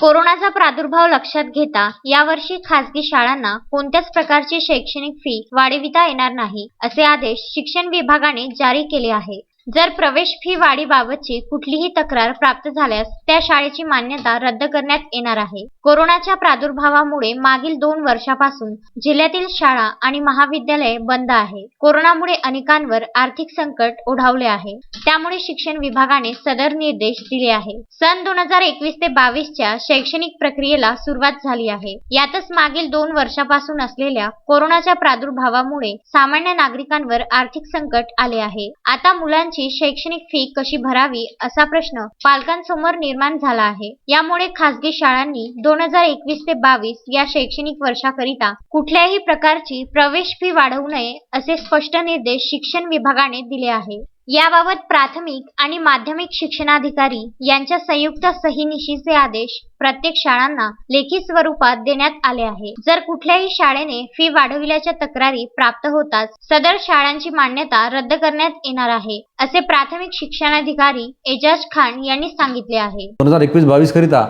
कोरोनाचा प्रादुर्भाव लक्षात घेता यावर्षी खासगी शाळांना कोणत्याच प्रकारची शैक्षणिक फी वाढविता येणार नाही असे आदेश शिक्षण विभागाने जारी केले आहे जर प्रवेश फी वाढीबाबतची कुठलीही तक्रार प्राप्त झाल्यास त्या शाळेची मान्यता रद्द करण्यात येणार आहे. कोरोनाच्या प्रादुर्भावामुळे मागील दोन वर्षापासून जिल्ह्यातील शाळा आणि महाविद्यालये बंद आहे. कोरोनामुळे अनेकांवर आर्थिक संकट ओढावले आहे. त्यामुळे शिक्षण विभागाने सदर निर्देश दिले आहे. सन दोन हजार एकवीस ते बावीसच्या शैक्षणिक प्रक्रियेला सुरुवात झाली आहे. यातच मागील दोन वर्षापासून असलेल्या कोरोनाच्या प्रादुर्भावामुळे सामान्य नागरिकांवर आर्थिक संकट आले आहे. आता मुलांची शैक्षणिक फी कशी भरावी असा प्रश्न पालकांसमोर निर्माण झाला आहे. यामुळे खासगी शाळांनी दोन हजार एकवीस ते बावीस या शैक्षणिक वर्षाकरिता कुठल्याही प्रकारची प्रवेश फी वाढवू नये असे स्पष्ट निर्देश शिक्षण विभागाने दिले आहे याबाबत प्राथमिक आणि माध्यमिक शिक्षणाधिकारी यांच्या संयुक्त सहीनिशीचे आदेश प्रत्येक शाळांना लेखी स्वरूपात देण्यात आले आहे. जर कुठल्याही शाळेने फी वाढविल्याच्या तक्रारी प्राप्त होताच सदर शाळांची मान्यता रद्द करण्यात येणार आहे असे प्राथमिक शिक्षणाधिकारी एजाज खान यांनी सांगितले आहे. दोन हजार एकवीस बावीस करिता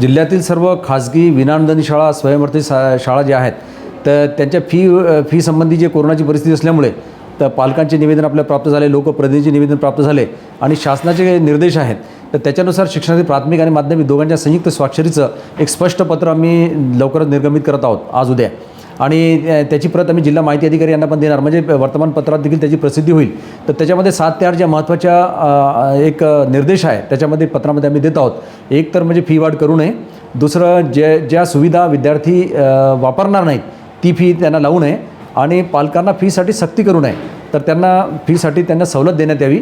जिल्ह्यातील सर्व खाजगी विनाअनुदानित शाळा स्वयंवर्ती शाळा ज्या आहेत तर त्यांच्या फी फी संबंधी जे कोरोनाची परिस्थिती असल्यामुळे तर पालकांचे निवेदन आपल्याला प्राप्त झाले लोकप्रतिनिधीचे निवेदन प्राप्त झाले आणि शासनाचे निर्देश आहेत तर त्याच्यानुसार शिक्षणातील प्राथमिक आणि माध्यमिक दोघांच्या संयुक्त स्वाक्षरीचं एक स्पष्ट पत्र आम्ही लवकरच निर्गमित करत आहोत आज उद्या. आणि त्याची प्रत आम्ही जिल्हा माहिती अधिकारी यांना पण देणार म्हणजे वर्तमानपत्रात देखील त्याची प्रसिद्धी होईल. तर त्याच्यामध्ये सात ते आठ ज्या महत्त्वाच्या एक निर्देश आहे त्याच्यामध्ये पत्रामध्ये आम्ही देत आहोत. एक तर म्हणजे फी वाढ करू नये. दुसरं जे ज्या सुविधा विद्यार्थी वापरणार नाहीत ती फी त्यांना लावू नये. आणि पालकांना फीसाठी सक्ती करू नये. तर त्यांना फीसाठी त्यांना सवलत देण्यात यावी.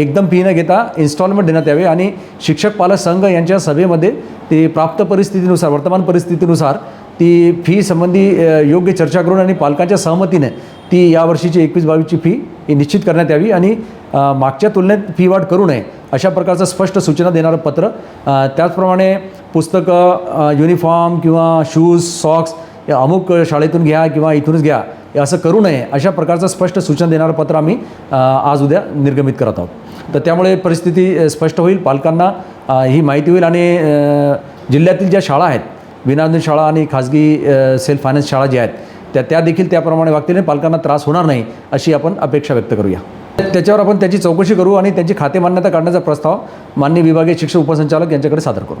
एकदम फी न घेता इन्स्टॉलमेंट देण्यात यावे आणि शिक्षक पालक संघ यांच्या सभेमध्ये ते प्राप्त परिस्थितीनुसार वर्तमान परिस्थितीनुसार ती फी संबंधी योग्य चर्चा करून आणि पालकांच्या सहमतीने ती यावर्षीची एकवीस बावीसची फी ही निश्चित करण्यात यावी आणि मागच्या तुलनेत फी वाढ करू नये अशा प्रकारचं स्पष्ट सूचना देणारं पत्र त्याचप्रमाणे पुस्तकं युनिफॉर्म किंवा शूज सॉक्स या अमुक शाळेतून घ्या किंवा इथूनच घ्या असं करू नये अशा प्रकारचं स्पष्ट सूचना देणारं पत्र आम्ही आज उद्या निर्गमित करत आहोत. तर त्यामुळे परिस्थिती स्पष्ट होईल. पालकांना ही माहिती होईल आणि जिल्ह्यातील ज्या शाळा आहेत विनादन शाळा आणि खाजगी सेल्फ फायनान्स शाळा ज्या आहेत त्या त्या देखील त्याप्रमाणे वागतील आणि पालकांना त्रास होणार नाही अशी आपण अपेक्षा व्यक्त करूया. त्याच्यावर आपण त्याची चौकशी करू आणि त्यांची खाते मान्यता काढण्याचा प्रस्ताव मान्य विभागीय शिक्षक उपसंचालक यांच्याकडे सादर करू.